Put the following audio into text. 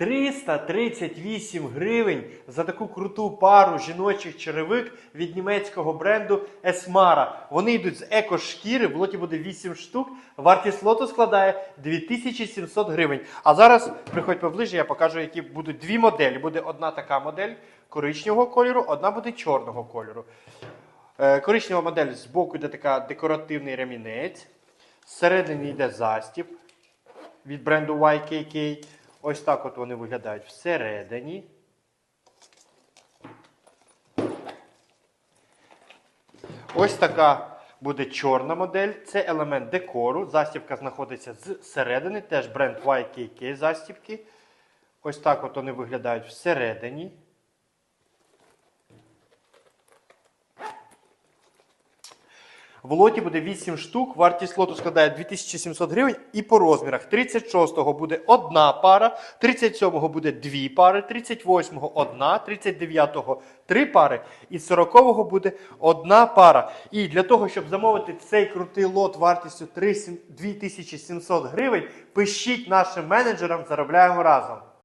338 гривень за таку круту пару жіночих черевик від німецького бренду Esmara. Вони йдуть з еко-шкіри, в лоті буде 8 штук. Вартість лоту складає 2700 гривень. А зараз приходь поближче, я покажу, які будуть дві моделі. Буде одна така модель коричневого кольору, одна буде чорного кольору. Е, Коричнева модель з боку йде така декоративний ремінець. Зсередині йде застіб від бренду YKK. Ось так от вони виглядають всередині. Ось така буде чорна модель. Це елемент декору. Застібка знаходиться зсередини, теж бренд YKK застібки. Ось так от вони виглядають всередині. В лоті буде 8 штук, вартість лоту складає 2700 гривень і по розмірах. 36-го буде одна пара, 37-го буде дві пари, 38-го одна, 39-го три пари і 40-го буде одна пара. І для того, щоб замовити цей крутий лот вартістю 3 2700 гривень, пишіть нашим менеджерам, заробляємо разом.